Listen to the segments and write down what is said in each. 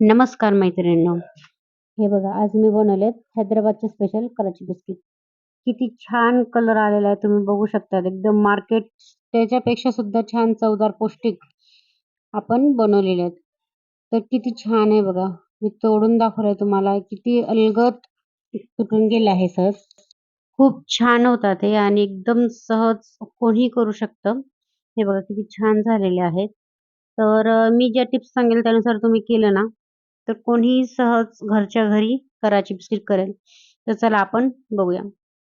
नमस्कार मैत्रिणींनो. हे बघा आज मी बनवलेत हैदराबादचे स्पेशल कराची बिस्किट. किती छान कलर आलेला आहे तुम्ही बघू शकता. एकदम मार्केट त्याच्यापेक्षा सुद्धा छान चवदार पौष्टिक आपण बनवलेले आहेत. तर किती छान आहे बघा. मी तोडून दाखवलंय तुम्हाला. किती अलगत तुटून गेलं आहे सहज. खूप छान होतात हे आणि एकदम सहज कोणीही करू शकतं. हे बघा किती छान झालेले आहेत. तर मी ज्या टिप्स सांगेल त्यानुसार तुम्ही केलं ना, तर कोणीही सहज घरच्या घरी कराची बिस्किट करेल. तर चला आपण बघूया.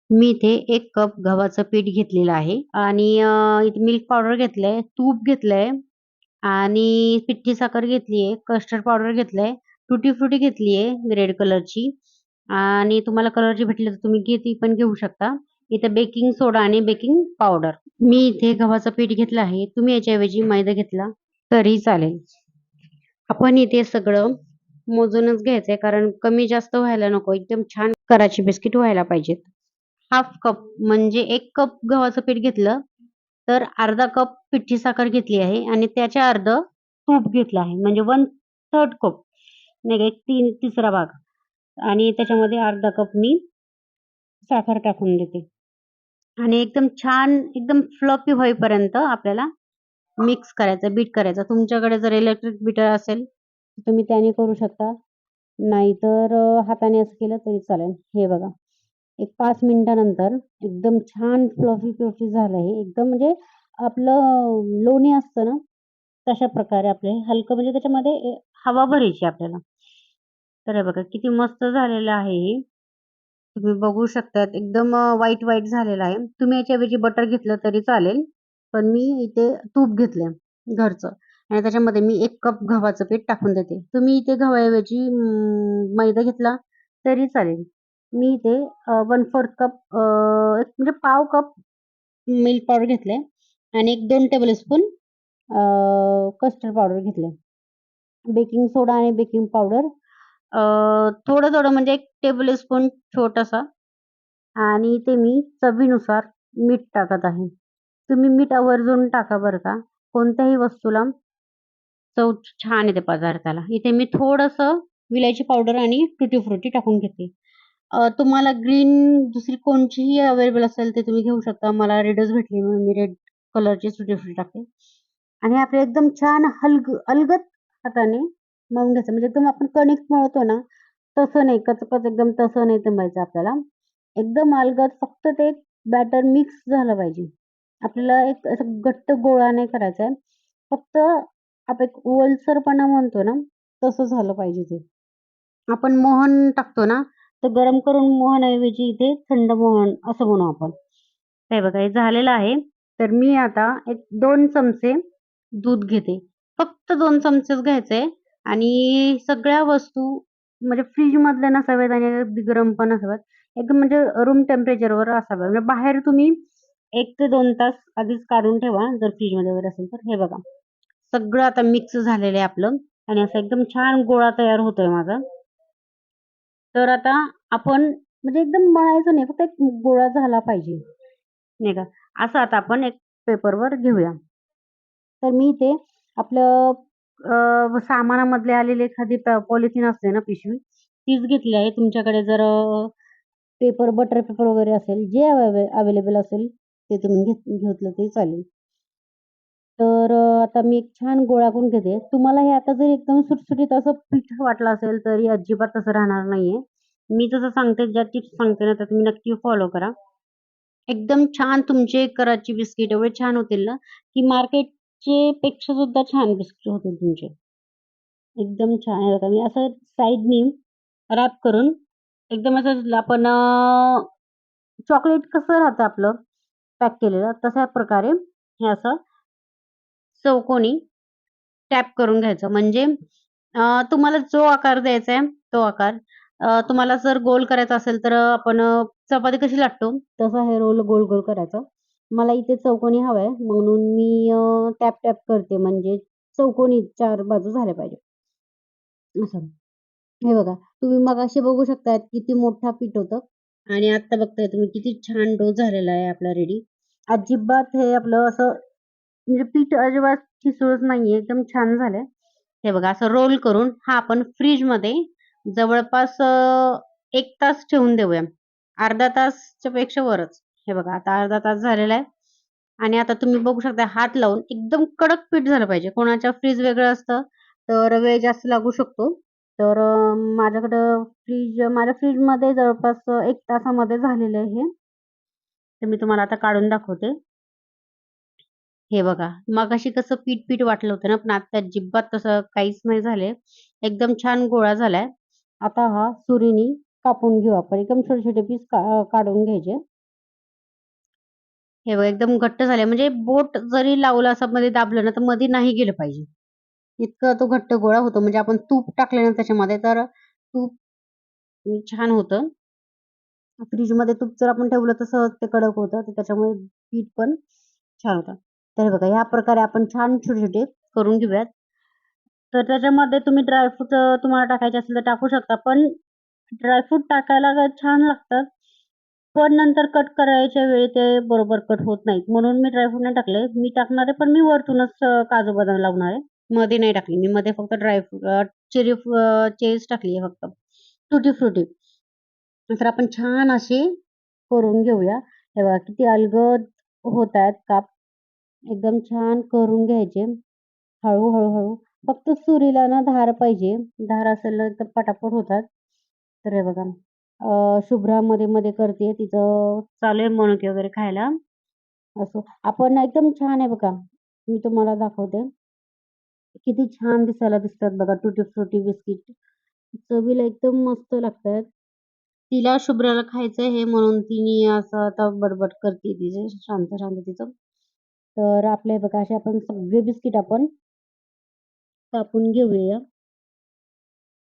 मी इथे एक कप गव्हाचं पीठ घेतलेलं आहे आणि इथे मिल्क पावडर घेतलंय, तूप घेतलंय आणि पिठी साखर घेतलीये, कस्टर्ड पावडर घेतलंय, टुटी फ्रुटी आहे रेड कलरची आणि तुम्हाला कलरची भेटली तर तुम्ही घे ती पण घेऊ शकता. इथे बेकिंग सोडा आणि बेकिंग पावडर. मी इथे गव्हाचं पीठ घेतलं आहे. तुम्ही याच्याऐवजी मैदा घेतला तरी चालेल. आपण इथे सगळं मोजूनच घ्यायचंय कारण कमी जास्त व्हायला नको. एकदम छान कराची बिस्किट व्हायला पाहिजेत. हाफ कप म्हणजे एक कप गव्हाचं पीठ घेतलं, तर अर्धा कप पिठी साखर घेतली आहे आणि त्याच्या अर्ध तूप घेतलं आहे. म्हणजे 1/3 कप नाही का, एक तीन तिसरा भाग आणि त्याच्यामध्ये अर्धा कप मी साखर टाकून देते. आणि एकदम छान एकदम फ्लफी होईपर्यंत आपल्याला मिक्स करायचं, बीट करायचं. तुमच्याकडे जर इलेक्ट्रिक बीटर असेल, तुम्ही त्याने करू शकता. नाहीतर हाताने असं केलं तरी चालेल. हे बघा. एक पाच मिनिटानंतर एकदम छान फ्लफी फ्लफी झालं हे. एकदम म्हणजे आपलं लोणी असतं ना, तशा प्रकारे आपले हलकं म्हणजे त्याच्यामध्ये हवा भरायची आपल्याला. तर हे बघा किती मस्त झालेलं आहे हे. तुम्ही बघू शकता एकदम वाईट वाईट झालेलं आहे. तुम्ही याच्याऐवजी बटर घेतलं तरी चालेल. पण मी इथे तूप घेतलं घरचं आणि त्याच्यामध्ये मी एक कप गव्हाचं पीठ टाकून देते. तुम्ही इथे गव्हाऐवजी मैदा घेतला तरी चालेल. मी इथे वन फोर्थ कप एक म्हणजे पाव कप मिल्क पावडर घेतलंय आणि 1-2 टेबलस्पून स्पून कस्टर्ड पावडर घेतले बेकिंग सोडा आणि बेकिंग पावडर थोडं-थोडं म्हणजे एक टेबल स्पून छोटासा आणि ते मी चवीनुसार मीठ टाकत आहे. तुम्ही मीठ आवर्जून टाका बरं का. कोणत्याही वस्तूला चव छान येते पदार्थाला. इथे मी थोडंसं विलायची पावडर आणि टुटी फ्रुटी टाकून घेते. तुम्हाला ग्रीन दुसरी कोणचीही अवेलेबल असेल ते तुम्ही घेऊ शकता. मला रेडच भेटली म्हणून मी रेड कलरची टुटी फ्रुटी टाकते. आणि आपले एकदम छान हलग अलगत हाताने मळून घ्यायचं. म्हणजे एकदम आपण कणिक मळतो ना, तसं नाही कचकच एकदम तसं नाही तंबायचं आपल्याला. एकदम अलगत फक्त ते बॅटर मिक्स झालं पाहिजे. आपल्याला एक असं घट्ट गोळा नाही करायचा आहे. फक्त आपण एक ओलसरपणा म्हणतो ना, तसं झालं पाहिजे ते. आपण मोहन टाकतो ना, तर गरम करून मोहनऐवजी इथे थंड मोहन असं म्हणू आपण. हे बघा हे झालेलं आहे. तर मी आता एक दोन चमचे दूध घेते. फक्त दोन चमचेच घ्यायचे आणि सगळ्या वस्तू म्हणजे फ्रिजमधल्या नसाव्यात आणि अगदी गरम पण असाव्यात एकदम म्हणजे रूम टेम्परेचरवर असाव्या. म्हणजे बाहेर तुम्ही एक ते दोन तास आधीच काढून ठेवा, जर फ्रीजमध्ये वगैरे असेल तर. हे बघा. सगळं आता मिक्स झालेलं आहे आपलं आणि असा एकदम छान गोळा तयार होतोय माझा. तर आता आपण म्हणजे एकदम मळायचं नाही, फक्त एक गोळा झाला पाहिजे. नाही का. असं आता आपण एक पेपरवर घेऊया. तर मी इथे आपलं सामानामधले आलेली एखादी पॉलिथिन असते ना पिशवी, तीच घेतली आहे. तुमच्याकडे जर पेपर बटर पेपर वगैरे असेल, जे अवेलेबल असेल ते तुम्ही घेत घेतलं तरी चालेल. तर अ, आता मी एक छान गोळा करून घेते. तुम्हाला हे आता जर एकदम सुटसुटीत असं पीठ वाटलं असेल, तरी अजिबात तसं राहणार नाहीये. मी जसं सांगते, ज्या टिप्स सांगते ना, त्या तुम्ही नक्की फॉलो करा. एकदम छान तुमचे कराची बिस्किट एवढे छान होतील ना, की मार्केटचे पेक्षा सुद्धा छान बिस्किट होतील तुमचे. एकदम छान. हे बघा मी असं साइडनी रॅप करून एकदम असं आपण अ, चॉकलेट कसं राहतं आपलं पॅक केलेलं, तशा प्रकारे हे असं चौकोनी टॅप करून घ्यायचं. म्हणजे तुम्हाला जो आकार द्यायचा आहे, तो आकार. तुम्हाला जर गोल करायचा असेल, तर आपण चपाती कशी लाटतो, तसा हे रोल गोल-गोल करायचा. मला इथे चौकोनी हवंय, म्हणून मी टॅप-टॅप करते. म्हणजे चौकोनी चार बाजू झाल्या पाहिजे. असं. हे बघा, तुम्ही मगाशी बघू शकता किती मोठा पीठ होतं आणि आत्ता बघताय तुम्ही किती छान डो झालेला आहे आपला रेडी. अजिबात हे आपलं असं म्हणजे पीठ अजिबात ठिसूळच नाहीये. एकदम छान झालंय. हे बघा असं रोल करून हा आपण फ्रीजमध्ये जवळपास एक तास ठेवून देऊया. अर्धा तासच्या पेक्षा वरच. हे बघा आता अर्धा तास झालेला आहे आणि आता तुम्ही बघू शकता हात लावून एकदम कडक पीठ झालं पाहिजे. कोणाच्या फ्रीज वेगळं असतं, तर वेळ जास्त लागू शकतो. तर माझ्याकडं फ्रीज माझ्या फ्रीजमध्ये जवळपास एक तासामध्ये झालेलं आहे हे. तर मी तुम्हाला आता काढून दाखवते. हे बघा, मगाशी कसं पीठ-पीठ वाटलं होतं ना, पण आता जिब्बात तसं काहीच नाही झालंय. एकदम छान गोळा झालाय. आता हा सुरीनी कापून घेऊ आपण. एकदम छोटे-छोटे पीस का काढून घ्यायचे. हे बघा एकदम घट्ट झाले म्हणजे बोट जरी लावलं असं मध्ये दाबलं ना, तर मध्ये नाही गेलं पाहिजे. इतकं तो घट्ट गोळा होतो. म्हणजे आपण तूप टाकलं ना त्याच्यामध्ये, तर तूप छान होतं. फ्रिजमध्ये तूप जर आपण ठेवलं तर सहज ते कडक होतं. तर त्याच्यामुळे पीठ पण छान होतं. तर हे बघा ह्या प्रकारे आपण छान छोटे-छोटे करून घेऊयात. तर त्याच्यामध्ये तुम्ही ड्रायफ्रूट तुम्हाला टाकायचे असेल तर टाकू शकता. पण ड्रायफ्रूट टाकायला छान लागतात. पण नंतर कट करायच्या वेळी ते बरोबर कट होत नाहीत. म्हणून मी ड्रायफ्रूट नाही टाकले. मी टाकणार आहे, पण मी वरतूनच काजू बदाम लावणार आहे. मध्ये नाही टाकली. मी मध्ये फक्त ड्रायफ्रूट चेरी चेरीज टाकली आहे फक्त. टुटी फ्रुटी. तर आपण छान अशी करून घेऊया. हे बघा किती अलगद होत आहेत काप. एकदम छान करून घ्यायचे. हळू, हळू-हळू. फक्त सुरीला ना धार पाहिजे. धार असेल ना तर पटापट होतात. तर हे बघा अ, शुभ्रा मध्ये-मध्ये करते. तिचं चालू आहे मनुके वगैरे खायला. असं आपण एकदम छान आहे बघा. मी तुम्हाला दाखवते. किती छान दिसायला दिसतात बघा टुटी फ्रुटी बिस्किट. चवीला एकदम मस्त लागतात. तिला शुभ्राला खायचं हे म्हणून तिने असं आता बडबड करते तिचे शांत-शांत तिचं. तर आपले बघा असे आपण सगळे बिस्किट आपण कापून घेऊया.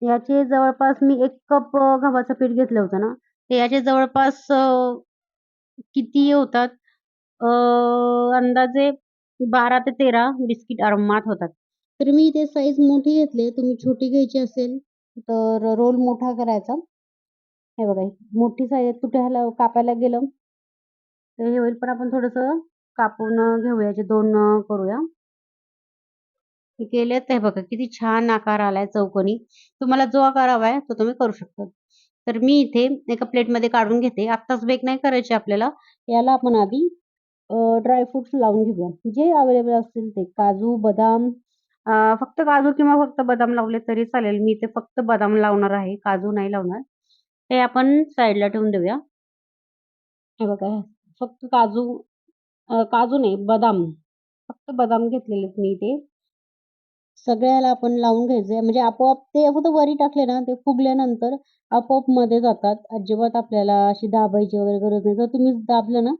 याचे जवळपास मी एक कप गव्हाचं पीठ घेतलं होतं ना, तर याचे जवळपास किती होतात अंदाजे 12 ते 13 बिस्किट आरामात होतात. तर मी इथे साईज मोठी घेतली. तुम्ही छोटी घ्यायची असेल तर रोल मोठा करायचा. हे बघा मोठी साईज कुठे कापायला गेलं तर हे होईल. पण आपण थोडंसं कापून घेऊया. जे दोन करूया. केलेत हे बघा किती छान आकार आलाय चौकोनी. तुम्हाला जो आकार हवा आहे तो तुम्ही करू शकता. तर मी इथे एका प्लेटमध्ये काढून घेते. आत्ताच बेक नाही करायची आपल्याला. याला आपण आधी अ, ड्राय फ्रुट्स लावून घेऊया. जे अवेलेबल असतील ते. काजू, बदाम फक्त काजू किंवा फक्त बदाम लावले तरी चालेल. मी इथे फक्त बदाम लावणार आहे. काजू नाही लावणार. ते आपण साईडला ठेवून देऊया. हे बघा फक्त काजू काजू नाही बदाम. फक्त बदाम घेतलेलेत मी इथे. सगळ्याला आपण लावून घ्यायचंय. म्हणजे आपोआप ते फक्त वरी टाकले ना, ते फुगल्यानंतर आपोआपमध्ये जातात. अजिबात आपल्याला अशी दाबायची वगैरे गरज नाही. जर तुम्ही दाबलं ना,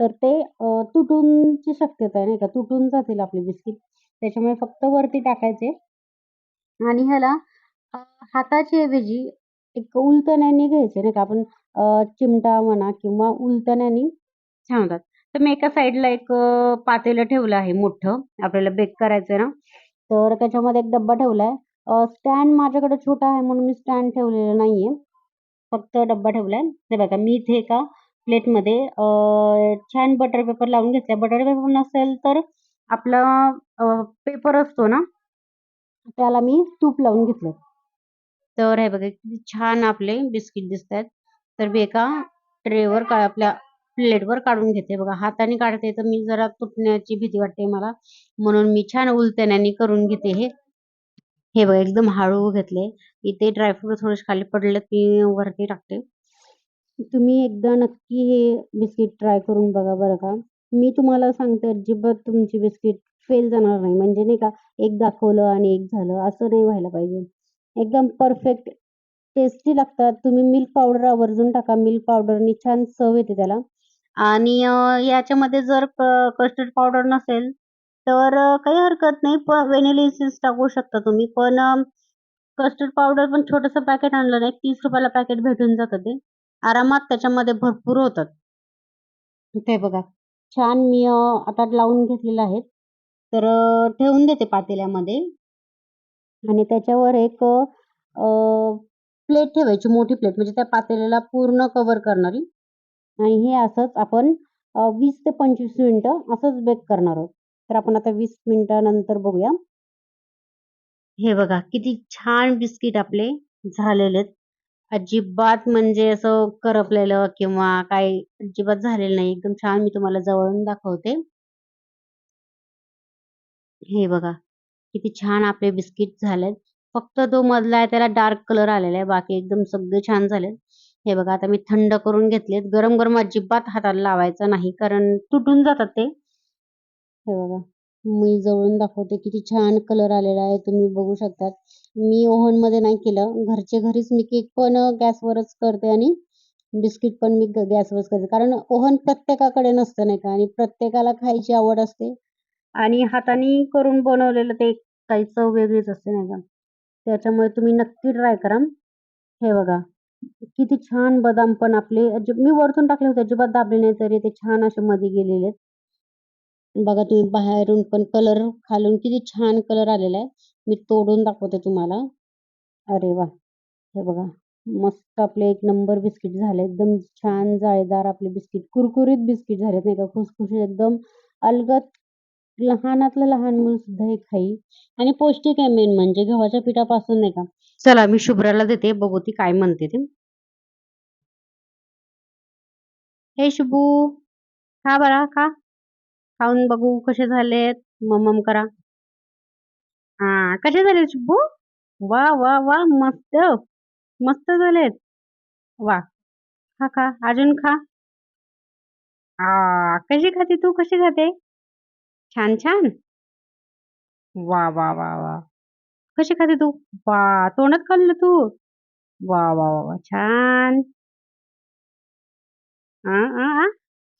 तर ते तुटूनची शक्यता आहे नाही का, तुटून जातील आपले बिस्किट. त्याच्यामुळे फक्त वरती टाकायचे. आणि ह्याला हाताची हाताच्या ऐवजी एक उलतण्याने घ्यायचे नाही का, आपण चिमटा म्हणा किंवा उलतण्याने छान तर मी एका साईडला एक पातेलं ठेवलं आहे मोठं. आपल्याला बेक करायचंय ना, तर त्याच्यामध्ये एक डब्बा ठेवलाय. स्टँड माझ्याकडे छोटा आहे म्हणून मी स्टँड ठेवलेलं नाहीये. फक्त डब्बा ठेवलाय. ते बघा मी इथे एका प्लेटमध्ये छान बटर पेपर लावून घेतलाय. बटर पेपर नसेल तर आपला पेपर असतो ना, त्याला मी तूप लावून घेतलं तर हे बघा किती छान आपले बिस्किट दिसतायत. तर मी एका ट्रेवर का आपल्या प्लेटवर काढून घेते. बघा हाताने काढते तर मी जरा तुटण्याची भीती वाटते मला. म्हणून मी छान उलतण्याने करून घेते हे. हे बघा एकदम हळू घेतले. इथे ड्रायफ्रूट थोडेसे खाली पडले मी वरती टाकते. तुम्ही एकदा नक्की हे बिस्किट ट्राय करून बघा बरं का. मी तुम्हाला सांगते अजिबात तुमची बिस्किट फेल जाणार नाही. म्हणजे नाही का एक दाखवलं आणि एक झालं असं नाही व्हायला पाहिजे. एकदम परफेक्ट टेस्टी लागतात. तुम्ही मिल्क पावडर आवर्जून टाका. मिल्क पावडरनी छान चव येते त्याला. आणि याच्यामध्ये जर क कस्टर्ड पावडर नसेल तर काही हरकत नाही. पण व्हॅनिला एसेन्स टाकू शकता तुम्ही. पण कस्टर्ड पावडर पण छोटंसं पॅकेट आणलं ना, ₹30 ला पॅकेट भेटून जातं ते. आरामात त्याच्यामध्ये भरपूर होतात. ते बघा छान मी आता लावून घेतलेलं आहेत तर ठेवून देते पातेल्यामध्ये. आणि त्याच्यावर एक प्लेट ठेवायची मोठी प्लेट म्हणजे त्या पातेल्याला पूर्ण कव्हर करणारी. आणि हे असंच आपण वीस ते पंचवीस मिनटं असंच बेक करणार आहोत. तर आपण आता वीस मिनिटानंतर बघूया. हे बघा किती छान बिस्किट आपले झालेलेत. अजिबात म्हणजे असं करपलेलं किंवा काही अजिबात झालेलं नाही. एकदम छान मी तुम्हाला जवळून दाखवते. हे बघा किती छान आपले बिस्किट झालेत. फक्त तो मधला आहे त्याला डार्क कलर आलेला आहे. बाकी एकदम सगळे छान झालेत. हे बघा आता मी थंड करून घेतलेत. गरम-गरम अजिबात हाताला लावायचं नाही कारण तुटून जातात ते. हे बघा मी जवळून दाखवते किती छान कलर आलेला आहे. तुम्ही बघू शकतात. मी ओव्हनमध्ये नाही केलं. घरचे घरीच मी केक पण गॅसवरच करते आणि बिस्किट पण मी गॅसवरच करते. कारण ओव्हन प्रत्येकाकडे नसतं नाही का आणि प्रत्येकाला खायची आवड असते आणि हाताने करून बनवलेलं ते काही चव वेगळीच असते नाही का. त्याच्यामुळे तुम्ही नक्की ट्राय करा. हे बघा किती छान बदाम पण आपले अजिब मी वरतून टाकले होते अजिबात दाबले नाही तरी ते छान असे मध्ये गेलेले आहेत. बघा तुम्ही बाहेरून पण कलर खालून किती छान कलर आलेला आहे. मी तोडून दाखवते तुम्हाला. अरे वा हे बघा मस्त आपले एक नंबर बिस्किट झाले. एकदम छान जाळीदार आपले बिस्किट, कुरकुरीत बिस्किट झालेत नाही का. खुसखुशीत एकदम अलगत लहानातलं लहान मुलं सुद्धा हे खाई आणि पौष्टिक आहे मेन म्हणजे गव्हाच्या पिठापासून नाही का. चला मी शुभ्राला देते बघू ती काय म्हणते ते. हे शुभू खा बरा खा. खाऊन बघू कसे झालेत. मम करा. हा कसे झाले शुभू? वा वा वा मस्त. मस्त झालेत. वा खा, खा. अजून खा. आ, कशी खाते तू? कशी खाते? छान, छान? वा वा वा वा कशी खाते तू? वाह! तोंडात खाल्लं तू? वाह! वाह! वाह! वाह! छान. हां, हां, हां.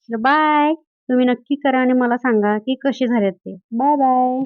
बाय. तुम्ही नक्की करा आणि मला सांगा की कसे झालेत ते. Bye, bye.